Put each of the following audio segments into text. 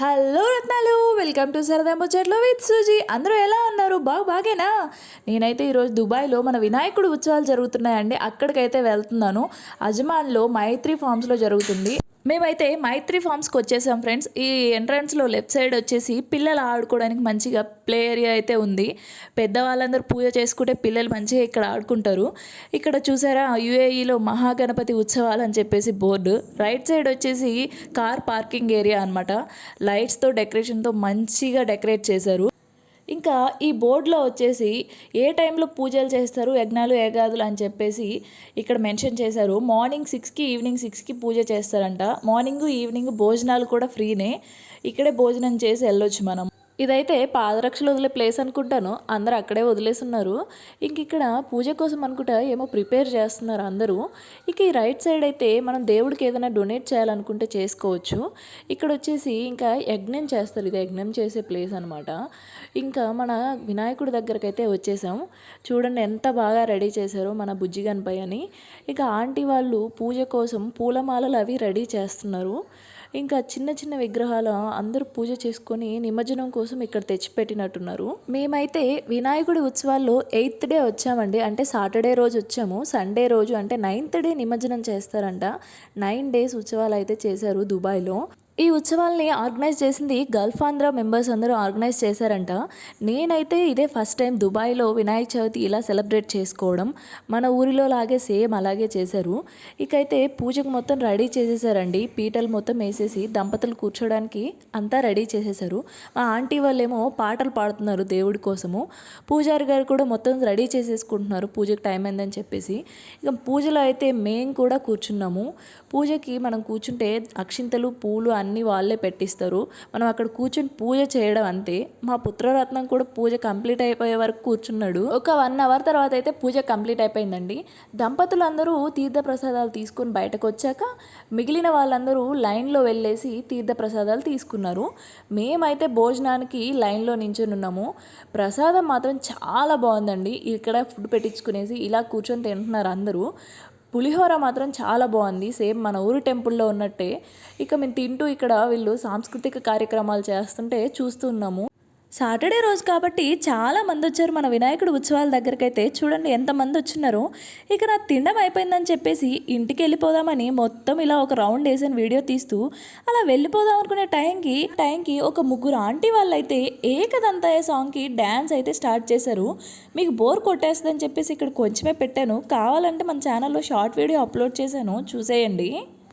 Hello రత్నాలు welcome to సరదా ముచ్చట్లు విత్ సుజీ అందరూ ఎలా ఉన్నారు? బాగా బాగేనా? నేనైతే ఈరోజు దుబాయ్లో మన వినాయకుడు ఉత్సవాలు జరుగుతున్నాయండి. అక్కడికైతే వెళ్తున్నాను. అజమాన్లో మైత్రి ఫార్మ్స్లో జరుగుతుంది. మేమైతే మైత్రి ఫామ్స్కి వచ్చేసాం ఫ్రెండ్స్. ఈ ఎంట్రన్స్లో లెఫ్ట్ సైడ్ వచ్చేసి పిల్లలు ఆడుకోవడానికి మంచిగా ప్లే ఏరియా అయితే ఉంది. పెద్దవాళ్ళందరూ పూజ చేసుకుంటే పిల్లలు మంచిగా ఇక్కడ ఆడుకుంటారు. ఇక్కడ చూసారా? యుఏఈలో మహాగణపతి ఉత్సవాలు అని చెప్పేసి బోర్డు. రైట్ సైడ్ వచ్చేసి కార్ పార్కింగ్ ఏరియా అనమాట లైట్స్తో డెకరేషన్తో మంచిగా డెకరేట్ చేశారు. ఇంకా ఈ బోర్డులో వచ్చేసి ఏ టైంలో పూజలు చేస్తారు యజ్ఞాలు ఏగాదులు అని చెప్పేసి ఇక్కడ మెన్షన్ చేశారు. మార్నింగ్ సిక్స్కి ఈవినింగ్ సిక్స్కి పూజ చేస్తారంట. మార్నింగ్ ఈవినింగ్ భోజనాలు కూడా ఫ్రీనే. ఇక్కడే భోజనం చేసి వెళ్ళొచ్చు మనం. ఇదైతే పాదరక్షలు వదిలే ప్లేస్ అనుకుంటాను. అందరు అక్కడే వదిలేస్తున్నారు ఇంక ఇక్కడ పూజ కోసం అనుకుంటా ఏమో ప్రిపేర్ చేస్తున్నారు అందరూ. ఇక ఈ రైట్ సైడ్ అయితే మనం దేవుడికి ఏదైనా డొనేట్ చేయాలనుకుంటే చేసుకోవచ్చు. ఇక్కడ వచ్చేసి ఇంకా యజ్ఞం చేస్తారు. ఇది యజ్ఞం చేసే ప్లేస్ అనమాట ఇంకా మన వినాయకుడి దగ్గరకు అయితే వచ్చేసాం చూడండి ఎంత బాగా రెడీ చేశారో మన బుజ్జి గణపై అని ఇక ఆంటీ వాళ్ళు పూజ కోసం పూలమాలలు అవి రెడీ చేస్తున్నారు. ఇంకా చిన్న చిన్న విగ్రహాలు అందరూ పూజ చేసుకొని నిమజ్జనం కోసం ఇక్కడ తెచ్చిపెట్టినట్టున్నారు. మేమైతే వినాయకుడి ఉత్సవాల్లో ఎయిత్ డే వచ్చామండి. అంటే సాటర్డే రోజు వచ్చాము. సండే రోజు అంటే నైన్త్ డే నిమజ్జనం చేస్తారంట. నైన్ డేస్ ఉత్సవాలు అయితే చేశారు దుబాయ్లో. ఈ ఉత్సవాల్ని ఆర్గనైజ్ చేసింది గల్ఫ్ ఆంధ్ర మెంబర్స్ అందరూ ఆర్గనైజ్ చేశారంట. నేనైతే ఇదే ఫస్ట్ టైం దుబాయ్లో వినాయక చవితి ఇలా సెలబ్రేట్ చేసుకోవడం. మన ఊరిలో లాగే సేమ్ అలాగే చేశారు. ఇకైతే పూజకు మొత్తం రెడీ చేసేసారండి. పీటలు మొత్తం వేసేసి దంపతులు కూర్చోడానికి అంతా రెడీ చేసేసారు. మా ఆంటీ వాళ్ళేమో పాటలు పాడుతున్నారు దేవుడి కోసము. పూజారి గారు కూడా మొత్తం రెడీ చేసేసుకుంటున్నారు. పూజకి టైం అయిందని చెప్పేసి. ఇక పూజలో అయితే మేము కూడా కూర్చున్నాము. పూజకి మనం కూర్చుంటే అక్షింతలు పూలు అన్నీ అన్నీ వాళ్ళే పెట్టిస్తారు. మనం అక్కడ కూర్చొని పూజ చేయడం అంతే. మా పుత్రరత్నం కూడా పూజ కంప్లీట్ అయిపోయే వరకు కూర్చున్నాడు. ఒక వన్ అవర్ తర్వాత అయితే పూజ కంప్లీట్ అయిపోయిందండి. దంపతులందరూ తీర్థ ప్రసాదాలు తీసుకుని బయటకు వచ్చాక మిగిలిన వాళ్ళందరూ లైన్లో వెళ్ళేసి తీర్థ ప్రసాదాలు తీసుకున్నారు. మేమైతే భోజనానికి లైన్లో నించుని ఉన్నాము. ప్రసాదం మాత్రం చాలా బాగుందండి. ఇక్కడ ఫుడ్ పెట్టించుకునేసి ఇలా కూర్చొని తింటున్నారు అందరూ. పులిహోర మాత్రం చాలా బాగుంది. సేమ్ మన ఊరి టెంపుల్లో ఉన్నట్టే. ఇక మేము తింటూ ఇక్కడ వీళ్ళు సాంస్కృతిక కార్యక్రమాలు చేస్తుంటే చూస్తున్నాము సాటర్డే రోజు కాబట్టి చాలా మంది వచ్చారు. మన వినాయకుడు ఉత్సవాల దగ్గరికి అయితే చూడండి ఎంతమంది వచ్చినారో. ఇక నా తినడం అయిపోయిందని చెప్పేసి ఇంటికి వెళ్ళిపోదామని మొత్తం ఇలా ఒక రౌండ్ వేసిన వీడియో తీస్తూ అలా వెళ్ళిపోదాం అనుకునే టైంకి టైంకి ఒక ముగ్గురు ఆంటీ వాళ్ళైతే ఏకదంతయ్య సాంగ్కి డ్యాన్స్ అయితే స్టార్ట్ చేశారు. మీకు బోర్ కొట్టేస్తుందని చెప్పేసి ఇక్కడ కొంచెమే పెట్టాను. కావాలంటే మన ఛానల్లో షార్ట్ వీడియో అప్లోడ్ చేశాను. చూసేయండి.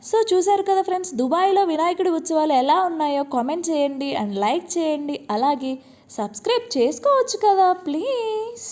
సో చూసారు కదా ఫ్రెండ్స్ దుబాయ్లో వినాయకుడి ఉత్సవాలు ఎలా ఉన్నాయో కామెంట్ చేయండి అండ్ లైక్ చేయండి. అలాగే సబ్స్క్రైబ్ చేసుకోవచ్చు కదా ప్లీజ్.